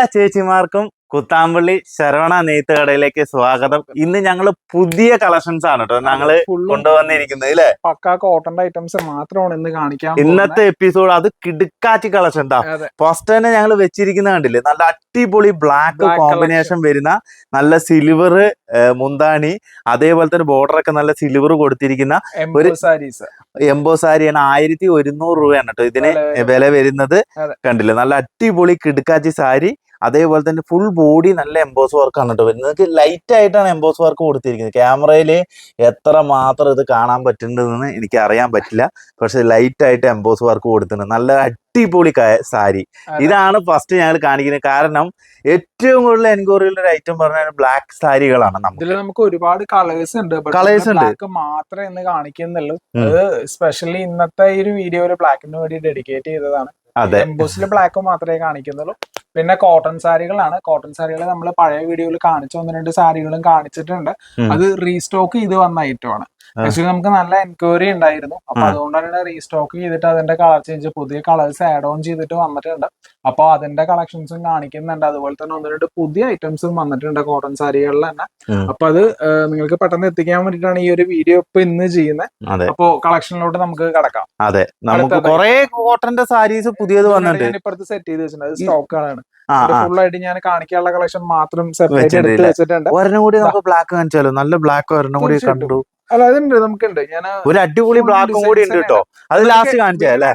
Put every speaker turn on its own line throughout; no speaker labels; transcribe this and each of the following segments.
എല്ലാ ചേച്ചിമാർക്കും കുത്താമ്പള്ളി ശരവണ നെയ്ത്ത് കടയിലേക്ക് സ്വാഗതം. ഇന്ന് ഞങ്ങൾ പുതിയ കളക്ഷൻസ് ആണ് കേട്ടോ
ഞങ്ങൾ
കൊണ്ടുവന്നിരിക്കുന്നത് ഇല്ലേ
പക്ക കോട്ടന്റെ ഐറ്റംസ് മാത്രമാണ് ഇന്ന് കാണിക്കാം
ഇന്നത്തെ എപ്പിസോഡ് അത് കിടുക്കാച്ചി കളക്ഷൻ
ഉണ്ടാ
ഫസ്റ്റ് തന്നെ ഞങ്ങൾ വെച്ചിരിക്കുന്ന കണ്ടില്ലേ? നല്ല അടിപൊളി ബ്ലാക്ക് കോമ്പിനേഷൻ വരുന്ന നല്ല സിൽവർ മുന്താണി അതേപോലെ തന്നെ ബോർഡർ ഒക്കെ നല്ല സിൽവർ കൊടുത്തിരിക്കുന്ന
ഒരു സാരീസ്
എംബോ സാരിയാണ് ആയിരത്തി ഒരുന്നൂറ് രൂപയാണ് കേട്ടോ ഇതിന്
വില
വില വരുന്നത്. കണ്ടില്ലേ? നല്ല അടിപൊളി കിടുക്കാച്ചി സാരി അതേപോലെ തന്നെ ഫുൾ ബോഡി നല്ല എംബോസ് വർക്ക് ആണ് കേട്ടോ വരുന്നത്. നിങ്ങൾക്ക് ലൈറ്റ് ആയിട്ടാണ് എംബോസ് വർക്ക് കൊടുത്തിരിക്കുന്നത്. ക്യാമറയിൽ എത്ര മാത്രം ഇത് കാണാൻ പറ്റുന്നതെന്ന് എനിക്ക് അറിയാൻ പറ്റില്ല. പക്ഷെ ലൈറ്റ് ആയിട്ട് എംബോസ് വർക്ക് കൊടുത്തിട്ടുണ്ട്. നല്ല അടിപൊളി സാരി. ഇതാണ് ഫസ്റ്റ് ഞങ്ങൾ കാണിക്കുന്നത്. കാരണം ഏറ്റവും കൂടുതൽ എൻക്വയറിയുള്ള ഒരു ഐറ്റം പറഞ്ഞാൽ ബ്ലാക്ക് സാരികളാണ് നമുക്ക്.
ഇതിൽ നമുക്ക് ഒരുപാട് കളേഴ്സ് ഉണ്ട്.
കളേഴ്സ് ഉണ്ട്.
മാത്രമേ ഇന്ന് കാണിക്കുന്നുള്ളൂ. സ്പെഷ്യലി ഇന്നത്തെ ഈ ഒരു വീഡിയോ ബ്ലാക്കിന് വേണ്ടി ഡെഡിക്കേറ്റ് ചെയ്തതാണ്.
അതെ.
എംബോസിൽ ബ്ലാക്ക് മാത്രമേ കാണിക്കുന്നുള്ളൂ. പിന്നെ കോട്ടൺ സാരികളാണ്. കോട്ടൺ സാരികൾ നമ്മൾ പഴയ വീഡിയോയിൽ കാണിച്ച ഒന്ന് രണ്ട് സാരികളും കാണിച്ചിട്ടുണ്ട്. അത് റീസ്റ്റോക്ക് ചെയ്ത് വന്ന ഐറ്റമാണ്. ആക്ച്വലി നമുക്ക് നല്ല എൻക്വയറി ഉണ്ടായിരുന്നു. അപ്പൊ. അതുകൊണ്ടാണ് റീസ്റ്റോക്ക് ചെയ്തിട്ട് അതിന്റെ കളർ ചേഞ്ച് പുതിയ കളേഴ്സ് ആഡ് ഓൺ ചെയ്തിട്ട് വന്നിട്ടുണ്ട്. അപ്പൊ അതിന്റെ കളക്ഷൻസും കാണിക്കുന്നുണ്ട്. അതുപോലെ തന്നെ ഒന്ന് രണ്ട് പുതിയ ഐറ്റംസും വന്നിട്ടുണ്ട് കോട്ടൺ സാരികളിൽ തന്നെ. അപ്പൊ അത് നിങ്ങൾക്ക് പെട്ടെന്ന് എത്തിക്കാൻ വേണ്ടിയിട്ടാണ് ഈ ഒരു വീഡിയോ ഇപ്പൊ ഇന്ന് ചെയ്യുന്നത്. അപ്പോ കളക്ഷനിലോട്ട് നമുക്ക് കടക്കാം.
അതെ. നമുക്ക്. കുറെ കോട്ടന്റെ സാരീസ് പുതിയത് വന്നിട്ടുണ്ട്.
ഇപ്പുറത്ത് സെറ്റ് ചെയ്ത് വെച്ചിട്ടുണ്ട്.
ആ
ഫുൾ ആയിട്ട് ഞാൻ കാണിക്കാനുള്ള കളക്ഷൻ മാത്രം സെപ്പറേറ്റ് എടുത്ത് വെച്ചിട്ടുണ്ട്.
ഒരെണ്ണം കൂടി നമുക്ക് ബ്ലാക്ക് കാണിച്ചാലോ? നല്ല ബ്ലാക്ക് ഒരെണ്ണം കൂടി കണ്ടു.
അല്ല അതുണ്ട് നമുക്കുണ്ട്. ഞാൻ
ഒരു അടിപൊളി ബ്ലാക്ക് കൂടി ഉണ്ട് കേട്ടോ അത് ലാസ്റ്റ് കാണിച്ചാ അല്ലേ?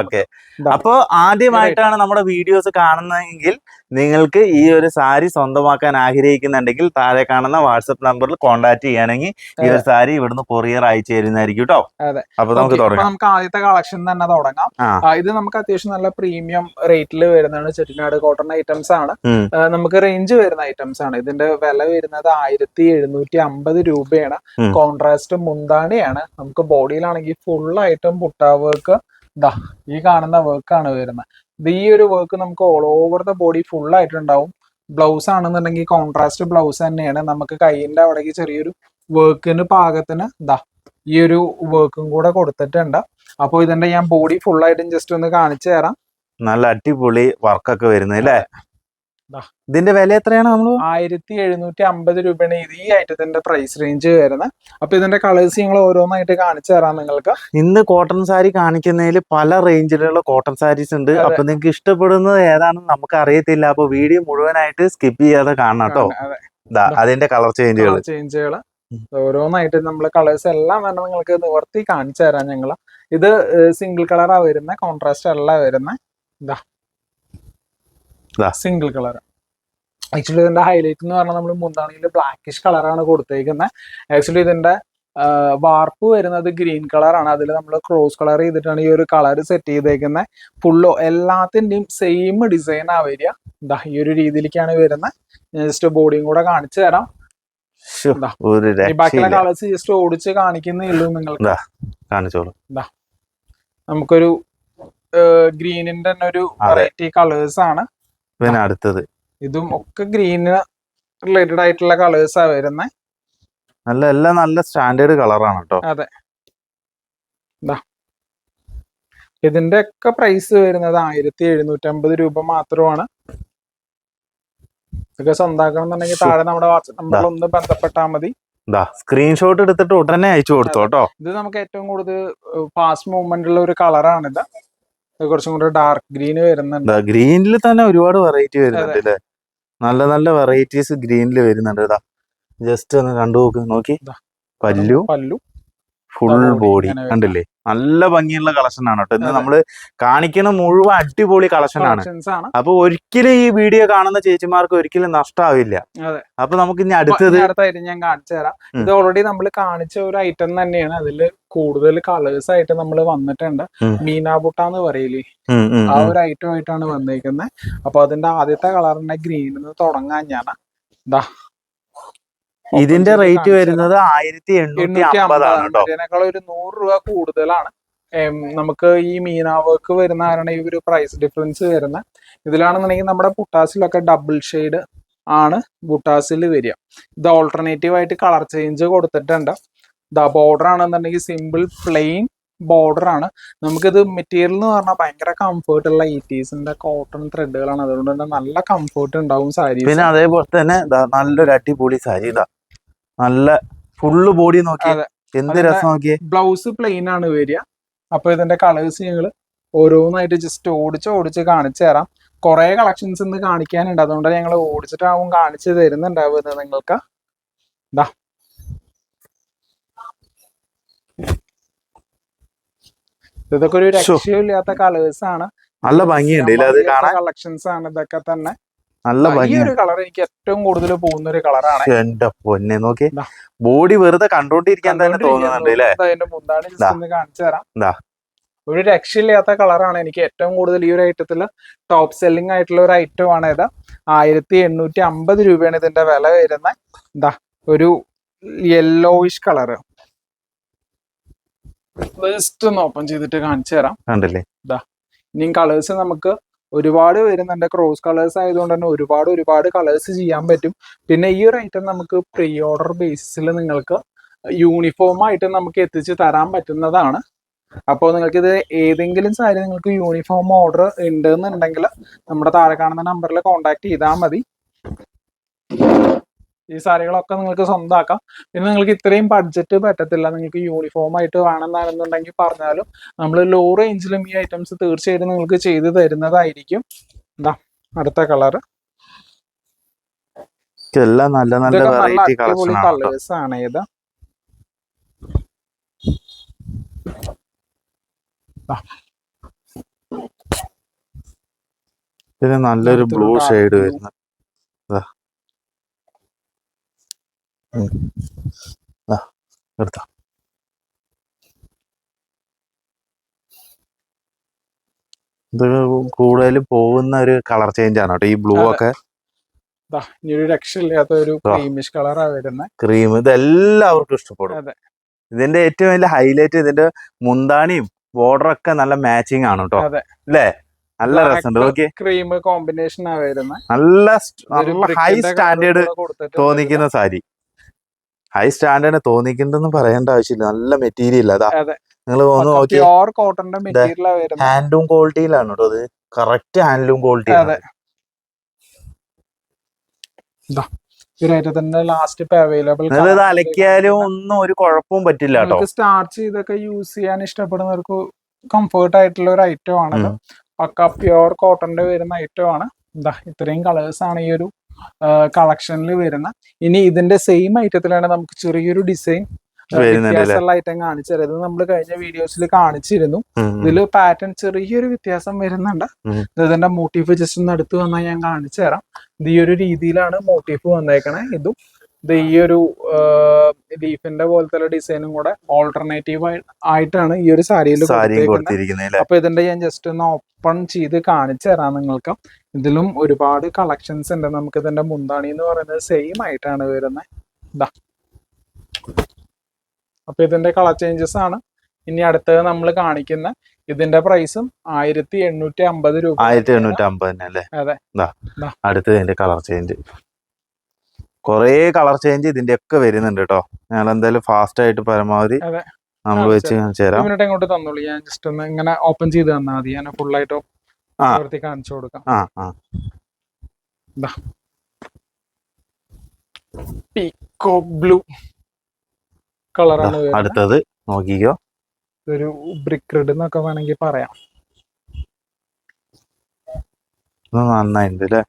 ഓക്കെ. അപ്പൊ ആദ്യമായിട്ടാണ് നമ്മുടെ വീഡിയോസ് കാണുന്നതെങ്കിൽ നിങ്ങൾക്ക് ഈ ഒരു സാരി സ്വന്തമാക്കാൻ ആഗ്രഹിക്കുന്നുണ്ടെങ്കിൽ താഴെ കാണുന്ന വാട്സപ്പ് നമ്പറിൽ കോൺടാക്ട് ചെയ്യുകയാണെങ്കിൽ ഈ ഒരു സാരി ഇവിടുന്ന് കൊറിയർ അയച്ചു തരുന്നതായിരിക്കും കേട്ടോ. അപ്പൊ നമുക്ക് തുടങ്ങാം.
നമുക്ക് ആദ്യത്തെ കളക്ഷൻ തന്നെ തുടങ്ങാം. ഇത് നമുക്ക് അത്യാവശ്യം നല്ല പ്രീമിയം റേറ്റിൽ വരുന്നതാണ്. ചെട്ടിനാട് കോട്ടൺ ഐറ്റംസ് ആണ്. നമുക്ക് റേഞ്ച് വരുന്ന ഐറ്റംസ് ആണ്. ഇതിന്റെ വില വരുന്നത് ആയിരത്തി എഴുന്നൂറ്റി അമ്പത് രൂപയാണ്. കോൺട്രാസ്റ്റ് മുന്താണിയാണ്. നമുക്ക് ബോഡിയിലാണെങ്കിൽ ഫുൾ ആയിട്ടും പുട്ടാ വർക്ക് ദാ ഈ കാണുന്ന വർക്കാണ് വരുന്നത്. ഇത് ഈ ഒരു വർക്ക് നമുക്ക് all over the body full ആയിട്ടുണ്ടാവും. ബ്ലൗസ് ആണെന്നുണ്ടെങ്കിൽ കോൺട്രാസ്റ്റ് ബ്ലൗസ് തന്നെയാണ്. നമുക്ക് കൈയിന്റെ അവിടേക്ക് ചെറിയൊരു വർക്കിന് പാകത്തിന് ദാ ഈ ഒരു വർക്കും കൂടെ കൊടുത്തിട്ടുണ്ട്. അപ്പോൾ ഇതിന്റെ ഞാൻ ബോഡി ഫുൾ ആയിട്ടും ജസ്റ്റ് ഒന്ന് കാണിച്ചു തരാം.
നല്ല അടിപൊളി വർക്കൊക്കെ വരുന്നത് അല്ലേ. ഇതിന്റെ വില എത്രയാണ് നമ്മൾ?
ആയിരത്തി എഴുന്നൂറ്റി അമ്പത് രൂപയാണ് ഇത്. ഈ ഐറ്റത്തിന്റെ പ്രൈസ് റേഞ്ച് വരുന്നത് അപ്പൊ ഇതിന്റെ കളേഴ്സ് ഞങ്ങൾ ഓരോന്നായിട്ട് കാണിച്ചു തരാം നിങ്ങൾക്ക്.
ഇന്ന് കോട്ടൺ സാരി കാണിക്കുന്നതിൽ പല റേഞ്ചിലുള്ള കോട്ടൺ സാരീസ് ഉണ്ട്. അപ്പൊ നിങ്ങൾക്ക് ഇഷ്ടപ്പെടുന്നത് ഏതാണെന്ന് നമുക്ക് അറിയത്തില്ല. അപ്പൊ വീഡിയോ മുഴുവനായിട്ട് സ്കിപ്പ് ചെയ്യാതെ കാണണം കേട്ടോ. അതിന്റെ കളർ ചേഞ്ചുകൾ
ചേഞ്ചുകൾ ഓരോന്നായിട്ട് നമ്മൾ കളേഴ്സ് എല്ലാം തന്നെ നിങ്ങൾക്ക് നിവർത്തി കാണിച്ചു തരാം ഞങ്ങൾ ഇത് സിംഗിൾ കളറാ വരുന്നത് കോൺട്രാസ്റ്റ് അല്ല വരുന്നത് ഇതാ. സിംഗിൾ കളർ ആക്ച്വലി ഇതിന്റെ ഹൈലൈറ്റ് എന്ന് പറഞ്ഞാൽ നമ്മൾ മുന്താണിയിൽ ബ്ലാക്കിഷ് കളറാണ് കൊടുത്തേക്കുന്നത് ആക്ച്വലി ഇതിന്റെ വാർപ്പ് വരുന്നത് ഗ്രീൻ കളറാണ് അതിൽ നമ്മൾ ക്രോസ് കളർ ചെയ്തിട്ടാണ് ഈ ഒരു കളർ സെറ്റ് ചെയ്തേക്കുന്നത് ഫുള്ളോ എല്ലാത്തിന്റെയും സെയിം ഡിസൈൻ ആ വരിക. എന്താ ഈ ഒരു രീതിയിലേക്കാണ് വരുന്നത് ജസ്റ്റ് ബോഡിയും കൂടെ കാണിച്ചു തരാം. ബാക്കിയുള്ള കളേഴ്സ് ജസ്റ്റ് ഓടിച്ച് കാണിക്കുന്നേ ഉള്ളൂ നിങ്ങൾക്ക്.
കാണിച്ചോളൂ.
നമുക്കൊരു ഗ്രീനിന്റെ തന്നെ ഒരു. വെറൈറ്റി കളേഴ്സ് ആണ്.
പിന്നെ അടുത്തത്.
ഇതും ഒക്കെ ഗ്രീന് റിലേറ്റഡ് ആയിട്ടുള്ള കളേഴ്സാ വരുന്നത്
നല്ല എല്ലാം നല്ല സ്റ്റാൻഡേർഡ് കളറാണ് കേട്ടോ അതെ.
ഇതിന്റെ ഒക്കെ പ്രൈസ് വരുന്നത് ആയിരത്തി എഴുന്നൂറ്റി അമ്പത് രൂപ മാത്രമാണ്. ഇതൊക്കെ സ്വന്തമാക്കണം എന്നുണ്ടെങ്കിൽ താഴെ നമ്മുടെ വാട്സപ്പ് നമ്പറിൽ ഒന്ന് ബന്ധപ്പെട്ടാൽ മതി.
സ്ക്രീൻഷോട്ട് എടുത്തിട്ട് ഉടനെ അയച്ചു കൊടുത്തോട്ടോ
ഇത് നമുക്ക് ഏറ്റവും കൂടുതൽ ഫാസ്റ്റ് മൂവ്മെന്റ് ഉള്ള ഒരു കളറാണിത് കുറച്ചും കൂടെ ഡാർക്ക് ഗ്രീൻ വരുന്നുണ്ട്.
ഗ്രീനിൽ തന്നെ ഒരുപാട് വെറൈറ്റി വരുന്നുണ്ട് അല്ലേ നല്ല നല്ല വെറൈറ്റീസ് ഗ്രീനിൽ വരുന്നുണ്ട് ഇതാ ജസ്റ്റ് ഒന്ന് കണ്ടു നോക്ക്. നോക്കി. പല്ലു
പല്ലു.
ഫുൾ ബോഡി കണ്ടില്ലേ? നല്ല ഭംഗിയുള്ള കളക്ഷൻ ആണ് കേട്ടോ. ഇന്ന്. നമ്മൾ കാണിക്കുന്ന മുഴുവൻ അടിപൊളി കളക്ഷൻ ആണ്. അപ്പൊ ഒരിക്കലും ഈ വീഡിയോ കാണുന്ന ചേച്ചിമാർക്ക് ഒരിക്കലും നഷ്ടാവില്ല. അപ്പൊ നമുക്ക് ഇനി അടുത്തത്
ഞാൻ കാണിച്ചു തരാം. ഇത് ഓൾറെഡി നമ്മൾ കാണിച്ച ഒരു ഐറ്റം തന്നെയാണ്. അതിൽ കൂടുതൽ കളേഴ്സ് ആയിട്ട് നമ്മൾ വന്നിട്ടുണ്ട്. മീനാബുട്ട എന്ന് പറയില്ലേ? ആ ഒരു ഐറ്റം ആയിട്ടാണ് വന്നേക്കുന്നത് അപ്പൊ അതിന്റെ ആദ്യത്തെ കളറിന്റെ ഗ്രീനിൽ നിന്ന് തുടങ്ങാൻ ഞാൻ ദാ.
ഇതിന്റെ റേറ്റ് വരുന്നത് ആയിരത്തി എണ്ണൂറ്റി അമ്പതാണ് കേട്ടോ.
ഇതിനേക്കാൾ ഒരു നൂറ് രൂപ കൂടുതലാണ്. നമുക്ക് ഈ മീന വർക്ക് വരുന്ന കാരണം ഈ ഒരു പ്രൈസ് ഡിഫറൻസ് വരുന്ന ഇതിലാണെന്നുണ്ടെങ്കിൽ നമ്മുടെ പുട്ടാസിലൊക്കെ ഡബിൾ ഷെയ്ഡ് ആണ് ബുട്ടാസിൽ വരിക. ഇത് ഓൾട്ടർനേറ്റീവ് ആയിട്ട് കളർ ചേഞ്ച് കൊടുത്തിട്ടുണ്ട്. ദ ബോർഡർ ആണെന്നുണ്ടെങ്കിൽ സിമ്പിൾ പ്ലെയിൻ ബോർഡർ ആണ്. നമുക്കിത് മെറ്റീരിയൽ എന്ന് പറഞ്ഞാൽ ഭയങ്കര കംഫർട്ട് ഉള്ള എയ്റ്റീസിന്റെ കോട്ടൺ ത്രെഡുകളാണ് അതുകൊണ്ട് തന്നെ നല്ല കംഫർട്ട് ഉണ്ടാവും സാരി
പിന്നെ അതേപോലെ തന്നെ നല്ലൊരു അടിപൊളി സാരി ഇതാ. നല്ല ഫുള്ള് ബോഡി നോക്കി എന്ത് രസം നോക്കിയേ?
ബ്ലൗസ് പ്ലെയിൻ ആണ് വരിക. അപ്പൊ ഇതിന്റെ കളേഴ്സ് ഞങ്ങൾ ഓരോന്നായിട്ട് ജസ്റ്റ് ഓടിച്ച് ഓടിച്ച് കാണിച്ചു തരാം. കുറെ കളക്ഷൻസ് ഇന്ന് കാണിക്കാനുണ്ട്. അതുകൊണ്ട് ഞങ്ങൾ ഓടിച്ചിട്ടാവും കാണിച്ചു തരുന്നുണ്ടാവുന്നത് നിങ്ങൾക്ക്. ദാ. ഇതൊക്കെ ഒരു. രക്ഷയില്ലാത്ത കളേഴ്സ് ആണ്.
നല്ല ഭംഗിയുണ്ട്
കളക്ഷൻസ് ആണ് ഇതൊക്കെ തന്നെ.
നല്ല ഭംഗി
ഒരു കളർ എനിക്ക് ഏറ്റവും കൂടുതൽ പോകുന്ന ഒരു കളറാണ്
എന്റെ പൊന്നെ നോക്കി ബോഡി വെറുതെ കണ്ടോണ്ടിരിക്കാൻ തന്നെ തോന്നുന്നുണ്ട് അല്ലേ?
മുന്താണി കാണിച്ചു തരാം. ഒരു രക്ഷയില്ലാത്ത കളറാണ് എനിക്ക് ഏറ്റവും കൂടുതൽ ഈ ഒരു ഐറ്റത്തിൽ ടോപ്പ് സെല്ലിംഗ് ആയിട്ടുള്ള ഒരു ഐറ്റം ആണ് ഇത്. ആയിരത്തി എണ്ണൂറ്റി അമ്പത് രൂപയാണ് ഇതിന്റെ വില വരുന്നത് എന്താ ഒരു യെല്ലോയിഷ് കളറ് ജസ്റ്റ് ഒന്ന് ഓപ്പൺ ചെയ്തിട്ട് കാണിച്ചു തരാം. ഇനിയും കളേഴ്സ് നമുക്ക് ഒരുപാട് വരുന്നുണ്ട്. ക്രോസ് കളേഴ്സ് ആയതുകൊണ്ട് തന്നെ ഒരുപാട് ഒരുപാട് കളേഴ്സ് ചെയ്യാൻ പറ്റും. പിന്നെ ഈ ഒരു ഐറ്റം നമുക്ക് പ്രീ ഓർഡർ ബേസിസിൽ നിങ്ങൾക്ക് യൂണിഫോം ആയിട്ട് നമുക്ക് എത്തിച്ച് തരാൻ പറ്റുന്നതാണ്. അപ്പോൾ നിങ്ങൾക്ക് ഇത് ഏതെങ്കിലും സാരി നിങ്ങൾക്ക് യൂണിഫോം ഓർഡർ ഉണ്ട് എന്നുണ്ടെങ്കിൽ നമ്മുടെ താഴെ കാണുന്ന നമ്പറിൽ കോൺടാക്ട് ചെയ്താൽ മതി. ഈ സാരികളൊക്കെ നിങ്ങൾക്ക് സ്വന്തമാക്കാം. പിന്നെ നിങ്ങൾക്ക് ഇത്രയും ബഡ്ജറ്റ് പറ്റത്തില്ല. നിങ്ങൾക്ക് യൂണിഫോം ആയിട്ട് വേണമെന്നാണെന്നുണ്ടെങ്കിൽ പറഞ്ഞാലും നമ്മൾ ലോ റേഞ്ചിലും ഈ ഐറ്റംസ് തീർച്ചയായിട്ടും നിങ്ങൾക്ക് ചെയ്തു തരുന്നതായിരിക്കും. എന്താ അടുത്ത കളർ
എല്ലാം നല്ല നല്ല വെറൈറ്റി.
കളേഴ്സ് ആണ് ഇത്.
പിന്നെ നല്ലൊരു ബ്ലൂ ഷെയ്ഡ്
blue.
ദാ, ഇത് കൂടുതൽ പോകുന്ന ഒരു കളർ ചേഞ്ച് ആണ് കേട്ടോ. ഈ ബ്ലൂ ഒക്കെ
ദാ, ഇനി ഒരു രക്ഷയില്ലാത്ത ഒരു
ആ.
ക്രീമിഷ് കളറാ വരുന്നത്
ക്രീം ഇത് എല്ലാവർക്കും ഇഷ്ടപ്പെടും. ഇതിന്റെ ഏറ്റവും വലിയ ഹൈലൈറ്റ് ഇതിന്റെ മുന്താണിയും ബോർഡർ ഒക്കെ നല്ല മാച്ചിങ് ആണ് കേട്ടോ. അല്ലേ? നല്ല രസമുണ്ട്. നോക്കി
ക്രീം കോമ്പിനേഷൻ
നല്ല ഹൈ സ്റ്റാൻഡേർഡ് തോന്നിക്കുന്ന സാരി. ഹൈ സ്റ്റാൻഡേർഡ് തോന്നിക്കണ്ടെന്ന് പറയേണ്ട ആവശ്യമില്ല. നല്ല മെറ്റീരിയൽ അതാ. നിങ്ങൾ ഒന്ന് നോക്കി ഹാൻഡ്ലൂം ക്വാളിറ്റിയിലാണ് കേട്ടോ അത്. കറക്റ്റ് ഹാൻഡ്ലൂം ക്വാളിറ്റി അലക്കിയാലും ഒന്നും ഒരു കുഴപ്പവും പറ്റില്ല കേട്ടോ.
സ്റ്റാർച്ച് ചെയ്തൊക്കെ യൂസ് ചെയ്യാൻ ഇഷ്ടപ്പെടുന്നവർക്ക് കംഫർട്ട് ആയിട്ടുള്ള ഒരു ഐറ്റം ആണ്. പക്ക പ്യുവർ കോട്ടന്റെ വരുന്ന ഐറ്റം ആണ്. ഇത്രയും കളേഴ്സ് ആണ് ഈ ഒരു കളക്ഷനിൽ വരുന്ന. ഇനി ഇതിന്റെ സെയിം ഐറ്റത്തിലാണ് നമുക്ക് ചെറിയൊരു ഡിസൈൻ? വ്യത്യാസമുള്ള ഐറ്റം കാണിച്ചു തരാം ഇത് നമ്മൾ കഴിഞ്ഞ വീഡിയോസിൽ കാണിച്ചിരുന്നു. ഇതിൽ പാറ്റേൺ ചെറിയൊരു വ്യത്യാസം വരുന്നുണ്ട്. ഇതിന്റെ മോട്ടീഫ് ജസ്റ്റ് ഒന്ന് അടുത്ത് വന്നാൽ ഞാൻ കാണിച്ചു തരാം ഇത് ഈ ഒരു രീതിയിലാണ് മോട്ടീഫ് വന്നേക്കണേ. ഇതും ഇത് ഈ ഒരു ലീഫിന്റെ പോലത്തെ ഡിസൈനും കൂടെ ഓൾട്ടർനേറ്റീവ് ആയിട്ടാണ് ഈ ഒരു സാരിയിൽ
കൊടുത്തിരിക്കുന്നത്
അപ്പൊ ഇതിന്റെ ഞാൻ ജസ്റ്റ് ഒന്ന് ഓപ്പൺ ചെയ്ത് കാണിച്ചു തരാം നിങ്ങൾക്ക്. ഇതിലും ഒരുപാട് കളക്ഷൻസ് ഉണ്ട്. നമുക്ക് ഇതിന്റെ മുന്താണി എന്ന് പറയുന്നത് സെയിം ആയിട്ടാണ് വരുന്നത് ഇതാ അപ്പൊ ഇതിന്റെ കളർ ചേഞ്ചസ് ആണ്. ഇനി അടുത്തത് നമ്മൾ കാണിക്കുന്ന ഇതിന്റെ പ്രൈസും ആയിരത്തി എണ്ണൂറ്റി അമ്പത് രൂപ.
ആയിരത്തി എണ്ണൂറ്റി അമ്പത് തന്നെ അല്ലേ?
അതെ.
അടുത്തത് കളർ ചേഞ്ച് കൊറേ കളർ ചേഞ്ച് ഇതിന്റെ ഒക്കെ വരുന്നുണ്ട് കേട്ടോ ഞാൻ എന്തായാലും ഫാസ്റ്റ് ആയിട്ട് പരമാവധി. നമ്മൾ വെച്ച് കാണിച്ചു തരാം.
മിനിറ്റ് ഇങ്ങോട്ട് തന്നോളൂ. ഞാൻ ജസ്റ്റ് ഒന്ന് ഇങ്ങനെ ഓപ്പൺ ചെയ്ത് തന്നാൽ മതി. ഞാൻ full ആയിട്ട്
ആ.
പ്രവർത്തി കാണിച്ചു കൊടുക്കാം.
ആ ആ.
പീക്കോ ബ്ലൂ കളറാണ്
അടുത്തത് നോക്കിക്കോ.
ഒരു ബ്രിക്ക് റെഡ് എന്നൊക്കെ വേണമെങ്കിൽ പറയാം.
നന്നായിട്ടുണ്ട് അല്ലേ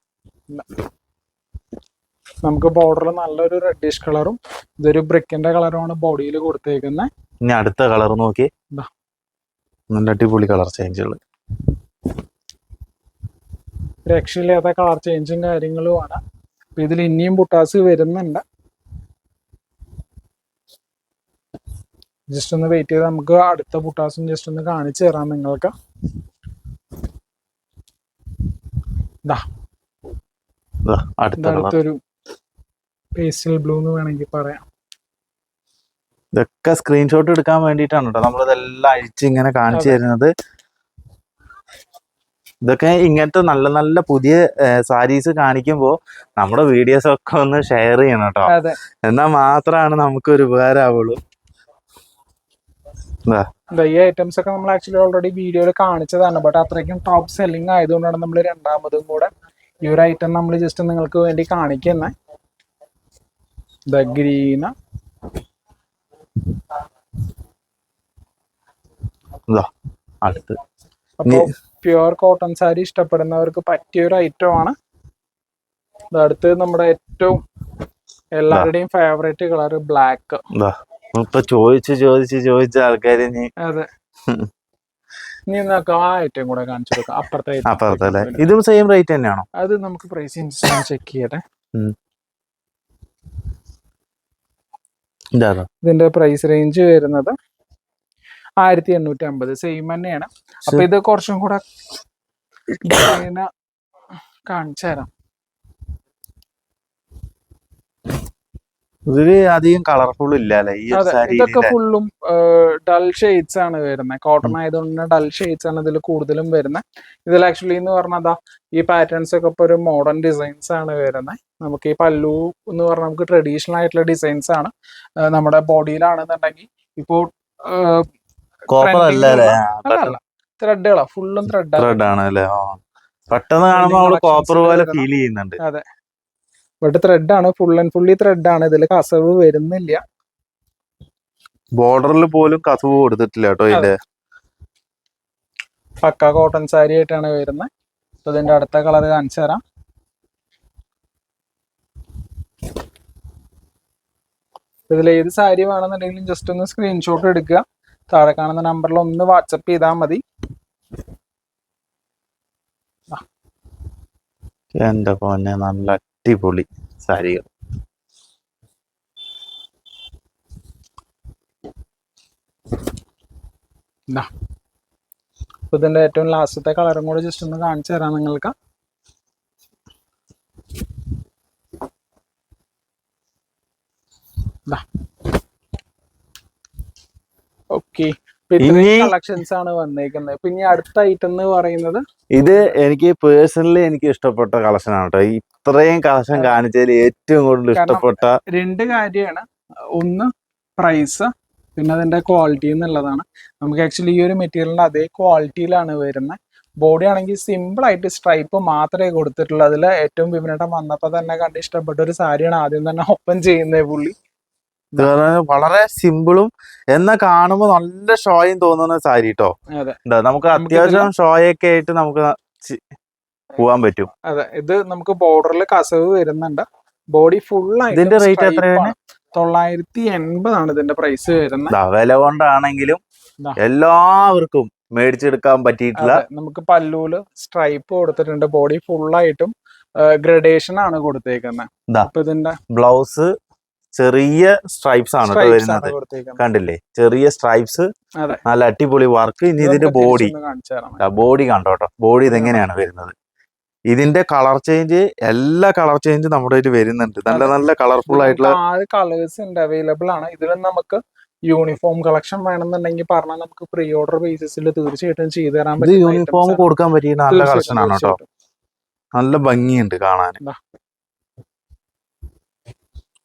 നമുക്ക് ബോർഡറിൽ നല്ലൊരു റെഡിഷ് കളറും ഇതൊരു ബ്രിക്കിന്റെ കളറുമാണ് ബോഡിയിൽ കൊടുത്തേക്കുന്നത്
ഇനി അടുത്ത കളർ നോക്കി. നല്ല അടിപൊളി കളർ ചേഞ്ചുകൾ
രക്ഷയില്ലാത്ത കളർ ചേഞ്ചും കാര്യങ്ങളുമാണ് അപ്പൊ ഇതിൽ ഇനിയും ബുട്ടാസ് വരുന്നുണ്ട്. ജസ്റ്റ് ഒന്ന് വെയിറ്റ് ചെയ്ത് നമുക്ക് അടുത്ത ബുട്ടാസും ജസ്റ്റ് ഒന്ന് കാണിച്ചു തരാം നിങ്ങൾക്ക്. അടുത്തൊരു പേസ്റ്റൽ ബ്ലൂ എന്ന് വേണമെങ്കിൽ പറയാം.
ഇതൊക്കെ സ്ക്രീൻഷോട്ട് എടുക്കാൻ വേണ്ടിയിട്ടാണ് കേട്ടോ നമ്മളിതെല്ലാം അഴിച്ച് ഇങ്ങനെ കാണിച്ചു തരുന്നത്. ഇതൊക്കെ ഇങ്ങനത്തെ നല്ല നല്ല പുതിയ സാരീസ് കാണിക്കുമ്പോൾ നമ്മുടെ വീഡിയോസ് ഒക്കെ ഒന്ന് ഷെയർ ചെയ്യണം കേട്ടോ
അതെ.
എന്നാൽ മാത്രമാണ് നമുക്ക് ഒരു ഉപകാരമാവുള്ളൂ
ഈ ഐറ്റംസ് ഒക്കെ നമ്മൾ ആക്ച്വലി ഓൾറെഡി വീഡിയോയിൽ കാണിച്ചതാണ്. ബട്ട് അത്രയ്ക്കും ടോപ്പ് സെല്ലിംഗ് ആയതുകൊണ്ടാണ് നമ്മൾ രണ്ടാമതും കൂടെ ഈ ഒരു ഐറ്റം നമ്മൾ ജസ്റ്റ് നിങ്ങൾക്ക് വേണ്ടി കാണിക്കുന്നത്
ഇതാ അടുത്ത്.
അപ്പോൾ പ്യുവർ കോട്ടൺ സാരി ഇഷ്ടപ്പെടുന്നവർക്ക് പറ്റിയ ഒരു ഐറ്റം ആണ് അടുത്ത് നമ്മുടെ ഏറ്റവും എല്ലാവരുടെയും ഫേവറേറ്റ് കളർ ബ്ലാക്ക്
ഇപ്പൊ ചോദിച്ച് ചോദിച്ച് ചോദിച്ച ആൾക്കാർ
അതെ. ഇനി നമുക്ക് ആ ഐറ്റം കൂടെ കാണിച്ചു കൊടുക്കാം. അപ്പുറത്തെ.
ഇതും സെയിം റേറ്റ് തന്നെയാണോ?
അത് നമുക്ക് പ്രൈസ് ഇൻസ്റ്റന്റ് ചെക്ക് ചെയ്യട്ടെ
ഇതാ
ഇതിന്റെ പ്രൈസ് റേഞ്ച് വരുന്നത് ആയിരത്തി എണ്ണൂറ്റി അമ്പത് സെയിം തന്നെയാണ്. അപ്പൊ ഇത് കുറച്ചും കൂടെ കാണിച്ചു തരാം
ഇതിൽ അധികം കളർഫുൾ ഇല്ലല്ലേ ഈ
ഇതൊക്കെ ഫുള്ളും ഡൾ ഷെയ്ഡ്സ് ആണ് വരുന്നത് കോട്ടൺ ആയതുകൊണ്ട് ഡൾ ഷെയ്ഡ്സ് ആണ് ഇതിൽ കൂടുതലും വരുന്നത് ഇതിൽ ആക്ച്വലി എന്ന് പറഞ്ഞതാ ഈ പാറ്റേൺസ് ഒക്കെ ഇപ്പൊ ഒരു മോഡേൺ ഡിസൈൻസ് ആണ് വരുന്നത് നമുക്ക് ഈ പല്ലു എന്ന് പറഞ്ഞാൽ നമുക്ക് ട്രഡീഷണൽ ആയിട്ടുള്ള ഡിസൈൻസ് ആണ്. നമ്മുടെ ബോഡിയിലാണെന്നുണ്ടെങ്കിൽ ഇപ്പോൾ
അല്ല
ത്രെഡുകളാ ഫുള്ളും ത്രെഡ്
ത്രെഡ് ആണ്. പെട്ടെന്ന്
കാണുമ്പോൾ
കോപ്പർ പോലെ ഫീൽ ചെയ്യുന്നുണ്ട്.
അതെ. ബട്ട് ത്രെഡ് ആണ്. ഫുൾ ആൻഡ് ഫുള്ളി ത്രെഡ് ആണ്. ഇതിൽ കസവ് വരുന്നില്ല.
ബോർഡറിൽ പോലും കസവ് കൊടുത്തിട്ടില്ല കേട്ടോ ഇതിന്റെ.
പക്ക കോട്ടൺ സാരി ആയിട്ടാണ് വരുന്നത്. അപ്പൊ ഇതിന്റെ അടുത്ത കളർ കാണിച്ചു തരാം. ഇതിൽ ഏത് സാരി വേണമെന്നുണ്ടെങ്കിലും ജസ്റ്റ് ഒന്ന് സ്ക്രീൻഷോട്ട് എടുക്കുക. താഴെ കാണുന്ന നമ്പറിൽ ഒന്ന് വാട്സപ്പ് ചെയ്താൽ മതി.
എന്റെ പോന്നെ നല്ല അടിപൊളി സാരികൾ.
ഇതിന്റെ ഏറ്റവും ലാസ്റ്റത്തെ കളറും കൂടെ ജസ്റ്റ് ഒന്ന് കാണിച്ചു തരാം നിങ്ങൾക്ക്. ഓക്കെ കളക്ഷൻസ് ആണ് വന്നേക്കുന്നത്. പിന്നെ അടുത്ത ഐറ്റം എന്ന് പറയുന്നത്
ഇത് എനിക്ക് പേഴ്സണലി എനിക്ക് ഇഷ്ടപ്പെട്ട കളക്ഷൻ ആണ് കേട്ടോ ഇത്രയും കളക്ഷൻ കാണിച്ചതിൽ ഏറ്റവും കൂടുതൽ ഇഷ്ടപ്പെട്ട
രണ്ട് കാര്യമാണ്. ഒന്ന് പ്രൈസ് പിന്നെ അതിന്റെ ക്വാളിറ്റി എന്നുള്ളതാണ്. നമുക്ക് ആക്ച്വലി ഈ ഒരു മെറ്റീരിയലിന്റെ അതേ ക്വാളിറ്റിയിലാണ് വരുന്നത്. ബോഡി ആണെങ്കിൽ സിമ്പിൾ ആയിട്ട് സ്ട്രൈപ്പ് മാത്രമേ കൊടുത്തിട്ടുള്ളൂ. അതിൽ ഏറ്റവും വിപണിട്ടം വന്നപ്പോൾ തന്നെ കണ്ട് ഇഷ്ടപ്പെട്ട ഒരു സാരിയാണ് ആദ്യം തന്നെ ഓപ്പൺ ചെയ്യുന്നത് പുള്ളി.
വളരെ സിമ്പിളും എന്നാ കാണുമ്പോ നല്ല ഷോയും തോന്നുന്ന സാരി കേട്ടോ നമുക്ക് അത്യാവശ്യം ഷോയൊക്കെ ആയിട്ട് നമുക്ക് പോവാൻ പറ്റും.
അതെ ഇത് നമുക്ക് ബോർഡറിൽ കസവ് വരുന്നുണ്ട്. ബോഡി ഫുൾ
ഇതിന്റെ റേറ്റ് എത്രയാണ്?
തൊള്ളായിരത്തി എൺപതാണ് ഇതിന്റെ പ്രൈസ് വരുന്നത്.
വില കൊണ്ടാണെങ്കിലും എല്ലാവർക്കും മേടിച്ചെടുക്കാൻ പറ്റിയിട്ടുള്ള
നമുക്ക് പല്ലൂൽ സ്ട്രൈപ്പ് കൊടുത്തിട്ടുണ്ട്. ബോഡി ഫുള്ളായിട്ടും ഗ്രഡേഷൻ ആണ് കൊടുത്തേക്കുന്നത്
ബ്ലൗസ് ചെറിയ സ്ട്രൈപ്സ് ആണ് കേട്ടോ വരുന്നത്. കണ്ടില്ലേ? ചെറിയ സ്ട്രൈപ്സ്. നല്ല അടിപൊളി വർക്ക് ഇനി ഇതിന്റെ ബോഡി
ബോഡി കണ്ടോ കേട്ടോ?
ബോഡി കണ്ടോട്ടോ ബോഡി ഇതെങ്ങനെയാണ് വരുന്നത്? ഇതിന്റെ കളർ ചേഞ്ച് എല്ലാ കളർ ചേഞ്ച് നമ്മുടെ ഇതിൽ വരുന്നുണ്ട്. നല്ല നല്ല കളർഫുൾ ആയിട്ടുള്ള
കളേഴ്സ് ഉണ്ട് അവൈലബിൾ ആണ്. ഇതിലും നമുക്ക് യൂണിഫോം കളക്ഷൻ വേണമെന്നുണ്ടെങ്കിൽ പറഞ്ഞാൽ നമുക്ക് പ്രീ ഓർഡർ ബേസിസിൽ തീർച്ചയായിട്ടും ചെയ്തു തരാൻ
ഇത് യൂണിഫോം കൊടുക്കാൻ പറ്റിയ നല്ല കളക്ഷൻ ആണ് കേട്ടോ. നല്ല ഭംഗിയുണ്ട് കാണാൻ.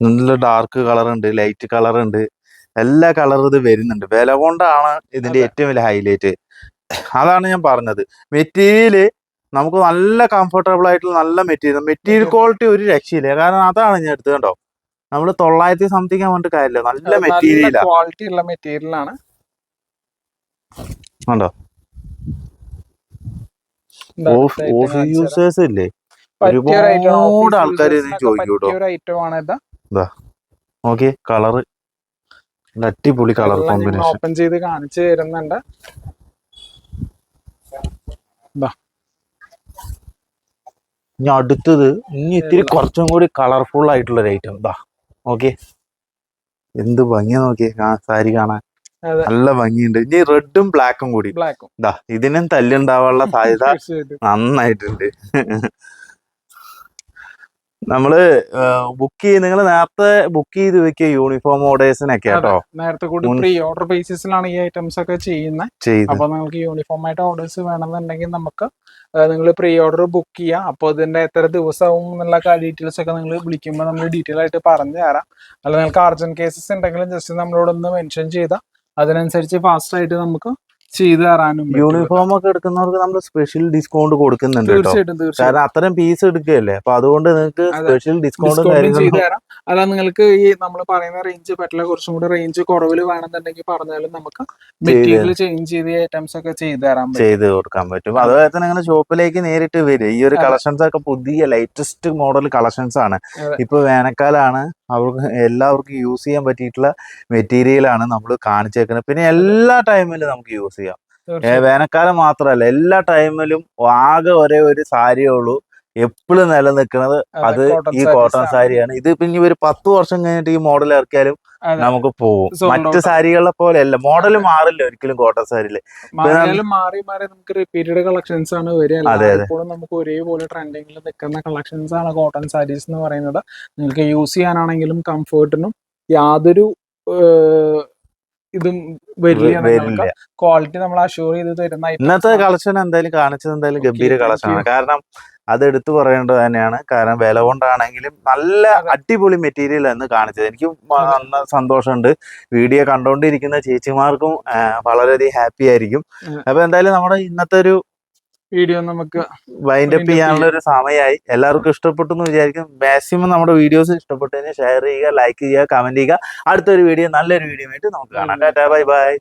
നല്ല ഡാർക്ക് കളർ ഉണ്ട് ലൈറ്റ് കളർ ഉണ്ട്. എല്ലാ കളറും ഇത് വരുന്നുണ്ട്. വില കൊണ്ടാണ് ഇതിന്റെ. ഏറ്റവും വലിയ ഹൈലൈറ്റ് അതാണ് ഞാൻ പറഞ്ഞത്. മെറ്റീരിയൽ നമുക്ക് നല്ല കംഫർട്ടബിൾ ആയിട്ടുള്ള നല്ല മെറ്റീരിയൽ മെറ്റീരിയൽ ക്വാളിറ്റി ഒരു രക്ഷയില്ല. കാരണം അതാണ് ഞാൻ എടുത്തത് കണ്ടോ? നമ്മൾ തൊള്ളായിരത്തി സംതിങ് ആവേണ്ട കാര്യമില്ല. നല്ല മെറ്റീരിയൽ
ക്വാളിറ്റി ഉള്ള മെറ്റീരിയലാണ്
കണ്ടോ? ഓഫ്. യൂസേഴ്സ് ഇല്ലേ. ഒരുപാട്
ആൾക്കാർ
ആൾക്കാര്
users
ഇത്
നൊക്കെ
കളറ് അടിപൊളി കളർ കോമ്പിനേഷൻ
ഓപ്പൺ ചെയ്ത് കാണിച്ചു തരുന്നുണ്ട്.
ഇനി അടുത്തത് ഇനി ഇത്തിരി കുറച്ചും കൂടി കളർഫുൾ ആയിട്ടുള്ള ഒരു ഐറ്റം ഇതാ ഓക്കെ എന്ത് ഭംഗിയാ നോക്കിയേ കാ- സാരി കാണാൻ. നല്ല ഭംഗിയുണ്ട്. ഇനി റെഡും ബ്ലാക്കും കൂടി.
ബ്ലാക്കും
ഇതാ ഇതിനും തല്ലുണ്ടാവാനുള്ള സാധ്യത നന്നായിട്ടുണ്ട്. നമ്മൾ ബുക്ക് ചെയ്ത് നിങ്ങൾ നേരത്തെ ബുക്ക് ചെയ്ത് വെക്കിയ യൂണിഫോം ഓർഡേഴ്സിനൊക്കെ കേട്ടോ
നേരത്തെ കൂടി പ്രീ ഓർഡർ ബേസിസിലാണ് ഈ ഐറ്റംസ് ഒക്കെ ചെയ്യുന്നത്. അപ്പൊ നിങ്ങൾക്ക് യൂണിഫോം ആയിട്ട് ഓർഡേഴ്സ് വേണമെന്നുണ്ടെങ്കിൽ നമുക്ക് നിങ്ങൾ പ്രീ ഓർഡർ ബുക്ക് ചെയ്യാം. അപ്പോൾ ഇതിന്റെ എത്ര ദിവസവും എന്നുള്ള ഡീറ്റെയിൽസ് ഒക്കെ നിങ്ങൾ വിളിക്കുമ്പോൾ നമ്മൾ ഡീറ്റെയിൽ ആയിട്ട് പറഞ്ഞു തരാം. അല്ല നിങ്ങൾക്ക് അർജന്റ് കേസസ് ഉണ്ടെങ്കിലും ജസ്റ്റ് നമ്മളോടൊന്ന് മെൻഷൻ ചെയ്താൽ അതിനനുസരിച്ച് ഫാസ്റ്റ് ആയിട്ട് നമുക്ക് ചെയ്തു തരാനും
യൂണിഫോം ഒക്കെ എടുക്കുന്നവർക്ക് നമ്മൾ സ്പെഷ്യൽ ഡിസ്കൗണ്ട് കൊടുക്കുന്നുണ്ട്
തീർച്ചയായിട്ടും തീർച്ചയായിട്ടും.
കാരണം അത്രയും പീസ് എടുക്കുകയല്ലേ? അപ്പൊ അതുകൊണ്ട് നിങ്ങൾക്ക് സ്പെഷ്യൽ ഡിസ്കൗണ്ട്
ചെയ്തു തരാം. അല്ല നിങ്ങൾക്ക് ഈ നമ്മൾ പറയുന്ന റേഞ്ച് പറ്റില്ല. കുറച്ചും കൂടെ റേഞ്ച് കുറവിൽ വേണമെന്നുണ്ടെങ്കിൽ പറഞ്ഞാലും നമുക്ക് മെറ്റീരിയൽ ചേഞ്ച് ചെയ്ത് ഐറ്റംസ് ഒക്കെ ചെയ്തു തരാൻ പറ്റും.
ചെയ്ത് കൊടുക്കാൻ പറ്റും. അതുപോലെ തന്നെ നിങ്ങൾ ഷോപ്പിലേക്ക് നേരിട്ട് വരും ഈ ഒരു കളക്ഷൻസ് ഒക്കെ പുതിയ ലേറ്റസ്റ്റ് മോഡൽ കളക്ഷൻസ് ആണ്.
അതെ.
ഇപ്പൊ വേനൽക്കാലാണ് അവർക്ക് എല്ലാവർക്കും യൂസ് ചെയ്യാൻ പറ്റിയിട്ടുള്ള മെറ്റീരിയലാണ് നമ്മൾ കാണിച്ചേക്കുന്നത്. പിന്നെ എല്ലാ ടൈമിലും നമുക്ക് യൂസ് ചെയ്യാം. വേനൽക്കാലം മാത്രമല്ല എല്ലാ ടൈമിലും ആകെ ഒരേ ഒരു സാരിയേ ഉള്ളൂ. എപ്പോഴും നിലനിൽക്കുന്നത് അത് ഈ കോട്ടൺ. സാരിയാണ്. ഇത് പിന്നെ ഒരു പത്ത് വർഷം കഴിഞ്ഞിട്ട് ഈ മോഡൽ ഇറക്കിയാലും നമുക്ക് പോകും മറ്റു സാരികളെ പോലെ അല്ല മോഡൽ മാറില്ല ഒരിക്കലും കോട്ടൺ
സാരിയിൽ മാറി മാറി നമുക്ക് റിപ്പീറ്റഡ് കളക്ഷൻസ് ആണ് വരിക. എപ്പോഴും നമുക്ക് ഒരേപോലെ ട്രെൻഡിങ്ങിൽ നിൽക്കുന്ന കളക്ഷൻസ് ആണ് കോട്ടൺ സാരീസ് എന്ന് പറയുന്നത്. നിങ്ങൾക്ക് യൂസ് ചെയ്യാനാണെങ്കിലും കംഫേർട്ടിനും യാതൊരു ഇതും വരില്ല ക്വാളിറ്റി നമ്മൾ അഷ്യൂർ ചെയ്ത് തരുന്ന
ഇന്നത്തെ. കളക്ഷൻ എന്തായാലും കാണിച്ചത് എന്തായാലും ഗംഭീര
കളക്ഷനാണ്.
കാരണം അത് എടുത്തു പറയേണ്ടത് തന്നെയാണ്. കാരണം വില കൊണ്ടാണെങ്കിലും നല്ല അടിപൊളി മെറ്റീരിയൽ എന്ന് കാണിച്ചത്. എനിക്ക് സന്തോഷമുണ്ട്. വീഡിയോ കണ്ടുകൊണ്ടിരിക്കുന്ന ചേച്ചിമാർക്കും വളരെയധികം ഹാപ്പി ആയിരിക്കും. അപ്പൊ എന്തായാലും നമ്മുടെ ഇന്നത്തെ ഒരു
വീഡിയോ നമുക്ക്
വൈൻഡ് അപ്പ് ചെയ്യാനുള്ള ഒരു സമയമായി. എല്ലാവർക്കും ഇഷ്ടപ്പെട്ടു എന്ന് വിചാരിക്കും മാക്സിമം നമ്മുടെ വീഡിയോസ് ഇഷ്ടപ്പെട്ടതിന് ഷെയർ ചെയ്യുക ലൈക്ക് ചെയ്യുക കമന്റ് ചെയ്യുക. അടുത്തൊരു വീഡിയോ നല്ലൊരു വീഡിയോ ആയിട്ട് നമുക്ക് കാണാം. Tata bye bye